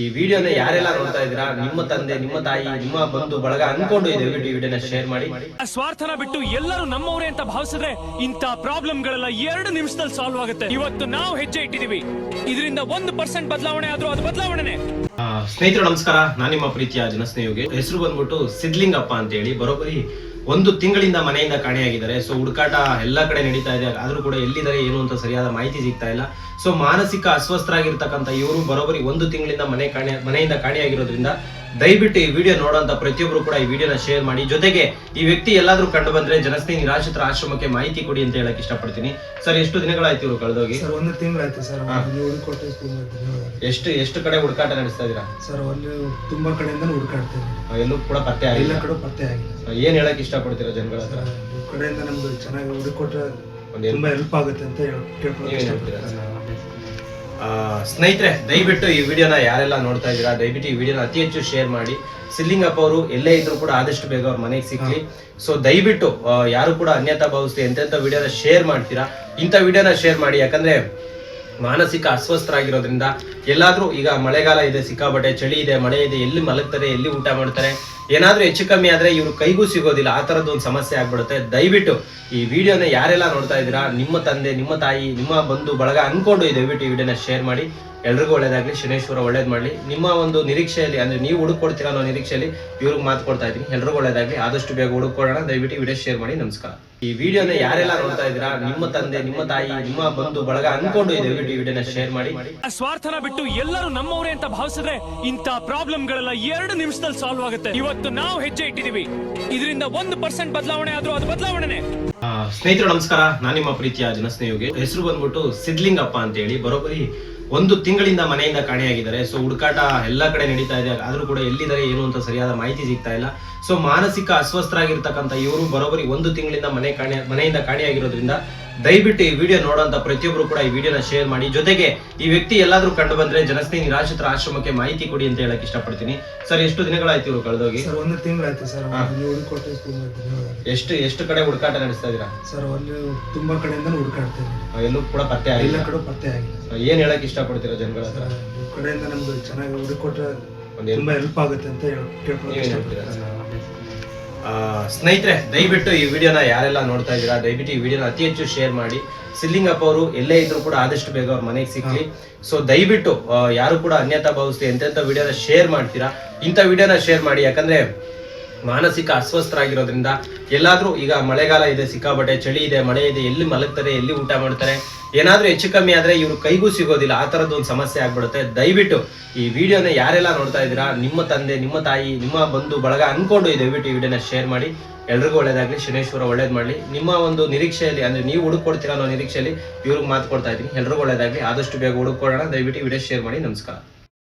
ಈ ವಿಡಿಯೋನ ಯಾರೆಲ್ಲ ನೋಡ್ತಾ ಇದ್ದೀರಾ? ನಿಮ್ಮ ತಂದೆ, ನಿಮ್ಮ ತಾಯಿ, ನಿಮ್ಮ ಬಂಧು, ಬಳಗ ಅನ್ಕೊಂಡು ಈ ವಿಡಿಯೋನ ಶೇರ್ ಮಾಡಿ. ಸ್ವಾರ್ಥನ ಬಿಟ್ಟು ಎಲ್ಲರೂ ನಮ್ಮವರೇ ಅಂತ ಭಾವಿಸಿದ್ರೆ ಇಂತ ಪ್ರಾಬ್ಲಮ್ ಗಳೆಲ್ಲ ಎರಡು ನಿಮಿಷದಲ್ಲಿ ಸಾಲ್ವ್ ಆಗುತ್ತೆ. ಇವತ್ತು ನಾವು ಹೆಜ್ಜೆ ಇಟ್ಟಿದೀವಿ ಇದರಿಂದ ಒಂದು ಪರ್ಸೆಂಟ್ ಬದಲಾವಣೆ ಆದ್ರೂ ಅದು ಬದಲಾವಣೆನೆ. ಸ್ನೇಹಿತರು, ನಮಸ್ಕಾರ. ನಾನು ನಿಮ್ಮ ಪ್ರೀತಿಯ ಜನಸ್ನೇಹಿಗೆ. ಹೆಸರು ಬಂದ್ಬಿಟ್ಟು ಸಿದ್ಲಿಂಗಪ್ಪ ಅಂತ ಹೇಳಿ ಬರೋಬ್ಬರಿ ಒಂದು ತಿಂಗಳಿಂದ ಮನೆಯಿಂದ ಕಾಣೆಯಾಗಿದ್ದಾರೆ. ಸೊ ಹುಡುಕಾಟ ಎಲ್ಲ ಕಡೆ ನಡೀತಾ ಇದೆ. ಆದರೂ ಕೂಡ ಎಲ್ಲಿದ್ದಾರೆ, ಏನು ಅಂತ ಸರಿಯಾದ ಮಾಹಿತಿ ಸಿಗ್ತಾ ಇಲ್ಲ. ಸೊ ಮಾನಸಿಕ ಅಸ್ವಸ್ಥರಾಗಿರ್ತಕ್ಕಂಥ ಇವರು ಬರೋಬ್ಬರಿ ಒಂದು ತಿಂಗಳಿಂದ ಮನೆ ಕಾಣೆ, ಮನೆಯಿಂದ ಕಾಣೆಯಾಗಿರೋದ್ರಿಂದ ದಯವಿಟ್ಟು ಈ ವಿಡಿಯೋ ನೋಡುವಂತ ಪ್ರತಿಯೊಬ್ಬರು ಕೂಡ ಈ ವಿಡಿಯೋನ ಶೇರ್ ಮಾಡಿ. ಜೊತೆಗೆ ಈ ವ್ಯಕ್ತಿ ಎಲ್ಲಾದ್ರೂ ಕಂಡು ಬಂದ್ರೆ ಜನಸ್ನೇಹಿ ನಿರಾಶ್ರಿತರ ಆಶ್ರಮಕ್ಕೆ ಮಾಹಿತಿ ಕೊಡಿ ಅಂತ ಹೇಳಕ್ ಇಷ್ಟಪಡ್ತೀನಿ. ಸರ್ ಎಷ್ಟು ದಿನಗಳಾಯ್ತು ಇವರು ಕಳೆದೋಗಿ? ಸರ್ ಒಂದು ತಿಂಗಳಾಯ್ತು ಸರ್. ಹುಡುಕೊಟ್ಟೆ ತುಂಬಾ ಧನ್ಯವಾದ ಎಷ್ಟು ಎಷ್ಟು ಕಡೆ ಹುಡುಕಾಟ ನಡೆಸ್ತಾ ಇದೀರಾ ಸರ್ ಅಲ್ಲಿ ತುಂಬಾ ಕಡೆಯಿಂದ ಹುಡುಕಾಡ್ತೇವೆ ಎಲ್ಲೂ ಕೂಡ ಪತ್ತೆ ಎಲ್ಲ ಆಗಿಲ್ಲ ಕಡೆ ಪತ್ತೆ ಆಗಿಲ್ಲ. ಏನ್ ಹೇಳಕ್ ಇಷ್ಟಪಡ್ತೀರಾ ಜನಗಳ ಹತ್ರ? ಕಡೆಯಿಂದ ನಮ್ಗೆ ಚೆನ್ನಾಗಿ ಹುಡುಕೊಟ್ರೆ ಒಂದ್ ಏನ್- ತುಂಬಾ ಹೆಲ್ಪ್ ಆಗುತ್ತೆ ಅಂತ ಹೇಳ್- ಇಷ್ಟಪಡ್ತೀನಿ ಹೇಳ್ತೀರಾ? ಸ್ನೇಹಿತರೆ, ದಯವಿಟ್ಟು ಈ ವಿಡಿಯೋನ ಯಾರೆಲ್ಲ ನೋಡ್ತಾ ಇದ್ದೀರಾ, ದಯವಿಟ್ಟು ಈ ವಿಡಿಯೋನ ಅತಿ ಹೆಚ್ಚು ಶೇರ್ ಮಾಡಿ. ಸಿಲ್ಲಿಂಗಪ್ಪ ಅವರು ಎಲ್ಲೇ ಇದ್ರು ಕೂಡ ಆದಷ್ಟು ಬೇಗ ಅವ್ರ ಮನೆಗೆ ಸಿಕ್ಲಿ. ಸೊ ದಯವಿಟ್ಟು ಯಾರು ಕೂಡ ಅನ್ಯತಾ ಭಾವಿಸ್ತೀವಿ ಎಂತೆಂಥ ವಿಡಿಯೋನ ಶೇರ್ ಮಾಡ್ತೀರಾ, ಇಂಥ ವಿಡಿಯೋನ ಶೇರ್ ಮಾಡಿ. ಯಾಕಂದ್ರೆ ಮಾನಸಿಕ ಅಸ್ವಸ್ಥರಾಗಿರೋದ್ರಿಂದ ಎಲ್ಲಾದರೂ ಈಗ ಮಳೆಗಾಲ ಇದೆ, ಸಿಕ್ಕಾಪಟ್ಟೆ ಚಳಿ ಇದೆ, ಮಳೆ ಇದೆ, ಎಲ್ಲಿ ಮಲಗ್ತಾರೆ, ಎಲ್ಲಿ ಊಟ ಮಾಡ್ತಾರೆ, ಏನಾದರೂ ಹೆಚ್ಚು ಕಮ್ಮಿ ಆದ್ರೆ ಇವರು ಕೈಗೂ ಸಿಗೋದಿಲ್ಲ, ಆ ತರದ್ದು ಒಂದು ಸಮಸ್ಯೆ ಆಗ್ಬಿಡುತ್ತೆ. ದಯವಿಟ್ಟು ಈ ವಿಡಿಯೋನ ಯಾರೆಲ್ಲ ನೋಡ್ತಾ ಇದ್ದೀರಾ, ನಿಮ್ಮ ತಂದೆ, ನಿಮ್ಮ ತಾಯಿ, ನಿಮ್ಮ ಬಂಧು, ಬಳಗ ಅನ್ಕೊಂಡು ಈ ದಯವಿಟ್ಟು ಈ ವಿಡಿಯೋನ ಶೇರ್ ಮಾಡಿ. ಎಲ್ರಿಗೂ ಒಳ್ಳೇದಾಗ್ಲಿ, ಶನೇಶ್ವರ ಒಳ್ಳೇದು ಮಾಡ್ಲಿ. ನಿಮ್ಮ ಒಂದು ನಿರೀಕ್ಷೆಯಲ್ಲಿ, ಅಂದ್ರೆ ನೀವು ಹುಡುಕೊಡ್ತೀರಾ ಅನ್ನೋ ನಿರೀಕ್ಷೆಯಲ್ಲಿ ಇವ್ರಿಗೆ ಮಾತು ಕೊಡ್ತಾ ಇದ್ದೀನಿ. ಎಲ್ರಿಗೂ ಒಳ್ಳೇದಾಗ್ಲಿ. ಆದಷ್ಟು ಬೇಗ ಹುಡುಕೊಡೋಣ ದಯವಿಟ್ಟು ವಿಡಿಯೋ ಶೇರ್ ಮಾಡಿ. ನಮಸ್ಕಾರ. ಈ ವಿಡಿಯೋನ ಯಾರೆಲ್ಲ ನೋಡ್ತಾ ಇದ್ದೀರಾ? ನಿಮ್ಮ ತಂದೆ, ನಿಮ್ಮ ತಾಯಿ, ನಿಮ್ಮ ಬಂಧು, ಬಳಗ ಅನ್ಕೊಂಡು ದಯವಿಟ್ಟು ಈ ವಿಡಿಯೋನ ಶೇರ್ ಮಾಡಿ. ಸ್ವಾರ್ಥನ ಬಿಟ್ಟು ಎಲ್ಲರೂ ನಮ್ಮವರೇ ಅಂತ ಭಾವಿಸಿದ್ರೆ ಇಂತ ಪ್ರಾಬ್ಲಮ್ ಗಳೆಲ್ಲ ಎರಡು ನಿಮಿಷದಲ್ಲಿ ಸಾಲ್ವ್ ಆಗುತ್ತೆ. ಇವತ್ತು ನಾವು ಹೆಜ್ಜೆ ಇಟ್ಟಿದೀವಿ ಇದರಿಂದ ಒಂದು ಪರ್ಸೆಂಟ್ ಬದಲಾವಣೆ ಆದ್ರೂ ಅದು ಬದಲಾವಣೆನೆ. ಸ್ನೇಹಿತರು, ನಮಸ್ಕಾರ. ನಾನು ನಿಮ್ಮ ಪ್ರೀತಿಯ ಜನಸ್ನೇಹಿಗೆ. ಹೆಸರು ಬಂದ್ಬಿಟ್ಟು ಸಿದ್ಲಿಂಗಪ್ಪ ಅಂತ ಹೇಳಿ ಬರೋಬ್ಬರಿ ಒಂದು ತಿಂಗಳಿಂದ ಮನೆಯಿಂದ ಕಾಣೆಯಾಗಿದ್ದಾರೆ. ಸೊ ಹುಡುಕಾಟ ಎಲ್ಲ ಕಡೆ ನಡೀತಾ ಇದೆ. ಆದ್ರೂ ಕೂಡ ಎಲ್ಲಿದ್ದಾರೆ, ಏನು ಅಂತ ಸರಿಯಾದ ಮಾಹಿತಿ ಸಿಗ್ತಾ ಇಲ್ಲ. ಸೊ ಮಾನಸಿಕ ಅಸ್ವಸ್ಥರಾಗಿರ್ತಕ್ಕಂಥ ಇವರು ಬರೋಬ್ಬರಿ ಒಂದು ತಿಂಗಳಿಂದ ಮನೆ ಕಾಣೆ, ಮನೆಯಿಂದ ಕಾಣೆಯಾಗಿರೋದ್ರಿಂದ ದಯವಿಟ್ಟು ಈ ವಿಡಿಯೋ ನೋಡುವಂತ ಪ್ರತಿಯೊಬ್ಬರು ಕೂಡ ಈ ವಿಡಿಯೋನ ಶೇರ್ ಮಾಡಿ. ಜೊತೆಗೆ ಈ ವ್ಯಕ್ತಿ ಎಲ್ಲಾದ್ರೂ ಕಂಡು ಬಂದ್ರೆ ಜನಸ್ನೇಹಿ ನಿರಾಶ್ರಿತರ ಆಶ್ರಮಕ್ಕೆ ಮಾಹಿತಿ ಕೊಡಿ ಅಂತ ಹೇಳಕ್ ಇಷ್ಟಪಡ್ತೀನಿ. ಸರ್ ಎಷ್ಟು ದಿನಗಳಾಯ್ತು ಇವರು ಕಳೆದೋಗಿ? ಸರ್ ಒಂದು ತಿಂಗಳಾಯ್ತು ಸರ್. ನೀವು ಹುಡುಕೊಟ್ಟೆ ಎಷ್ಟು ಎಷ್ಟು ಕಡೆ ಹುಡುಕಾಟ ನಡೆಸ್ತಾ ಇದೀರಾ ಸರ್ ಅಲ್ಲಿ ತುಂಬಾ ಕಡೆಯಿಂದ ಹುಡುಕಾಡ್ತೇವೆ ಆ, ಎಲ್ಲೂ ಕೂಡ ಪತ್ತೆ ಎಲ್ಲ ಆಗಿಲ್ಲ ಕಡೆ ಪತ್ತೆ ಆಗಿಲ್ಲ ಏನ್ ಹೇಳಕ್ ಇಷ್ಟಪಡ್ತೀರಾ ಜನಗಳ ಹತ್ರ? ಕಡೆಯಿಂದ ನಮ್ಗೆ ಚೆನ್ನಾಗಿ ಹುಡುಕೊಟ್ರೆ ತುಂಬಾ ಹೆಲ್ಪ್ ಆಗುತ್ತೆ ಅಂತ ಹೇಳ್- ಸ್ನೇಹಿತರೆ, ದಯವಿಟ್ಟು ಈ ವಿಡಿಯೋನ ಯಾರೆಲ್ಲ ನೋಡ್ತಾ ಇದ್ದೀರಾ, ದಯವಿಟ್ಟು ಈ ವಿಡಿಯೋನ ಅತಿ ಹೆಚ್ಚು ಶೇರ್ ಮಾಡಿ. ಸಿದ್ಲಿಂಗಪ್ಪ ಅವರು ಎಲ್ಲೇ ಇದ್ರು ಕೂಡ ಆದಷ್ಟು ಬೇಗ ಅವ್ರ ಮನೆಗೆ ಸಿಕ್ಲಿ ಸೊ ದಯವಿಟ್ಟು ಯಾರು ಕೂಡ ಅನ್ಯತಾ ಭಾವಿಸ್ತಿ ಎಂತೆಂಥ ವಿಡಿಯೋನ ಶೇರ್ ಮಾಡ್ತೀರಾ, ಇಂಥ ವಿಡಿಯೋನ ಶೇರ್ ಮಾಡಿ. ಯಾಕಂದ್ರೆ ಮಾನಸಿಕ ಅಸ್ವಸ್ಥರಾಗಿರೋದ್ರಿಂದ ಎಲ್ಲಾದ್ರೂ ಈಗ ಮಳೆಗಾಲ ಇದೆ, ಸಿಕ್ಕಾಪಟ್ಟೆ ಚಳಿ ಇದೆ, ಮಳೆ ಇದೆ, ಎಲ್ಲಿ ಮಲಗ್ತಾರೆ, ಎಲ್ಲಿ ಊಟ ಮಾಡ್ತಾರೆ, ಏನಾದ್ರೂ ಹೆಚ್ಚು ಕಮ್ಮಿ ಆದ್ರೆ ಇವರು ಕೈಗೂ ಸಿಗೋದಿಲ್ಲ, ಆ ತರದ್ದು ಒಂದು ಸಮಸ್ಯೆ ಆಗ್ಬಿಡುತ್ತೆ. ದಯವಿಟ್ಟು ಈ ವಿಡಿಯೋನ ಯಾರೆಲ್ಲ ನೋಡ್ತಾ ಇದ್ದೀರಾ, ನಿಮ್ಮ ತಂದೆ, ನಿಮ್ಮ ತಾಯಿ, ನಿಮ್ಮ ಬಂಧು, ಬಳಗ ಅನ್ಕೊಂಡು ಈ ದಯವಿಟ್ಟು ಈ ವಿಡಿಯೋನ ಶೇರ್ ಮಾಡಿ. ಎಲ್ರಿಗೂ ಒಳ್ಳೇದಾಗಲಿ, ಶನೇಶ್ವರ ಒಳ್ಳೇದು ಮಾಡ್ಲಿ. ನಿಮ್ಮ ಒಂದು ನಿರೀಕ್ಷೆಯಲ್ಲಿ, ಅಂದ್ರೆ ನೀವು ಹುಡುಕೊಡ್ತೀರಾ ಅನ್ನೋ ನಿರೀಕ್ಷೆಯಲ್ಲಿ ಇವ್ರಿಗೆ ಮಾತು ಕೊಡ್ತಾ ಇದ್ದೀನಿ. ಎಲ್ರಿಗೂ ಒಳ್ಳೇದಾಗ್ಲಿ. ಆದಷ್ಟು ಬೇಗ ಹುಡುಕೊಡೋಣ ದಯವಿಟ್ಟು ವಿಡಿಯೋ ಶೇರ್ ಮಾಡಿ. ನಮಸ್ಕಾರ.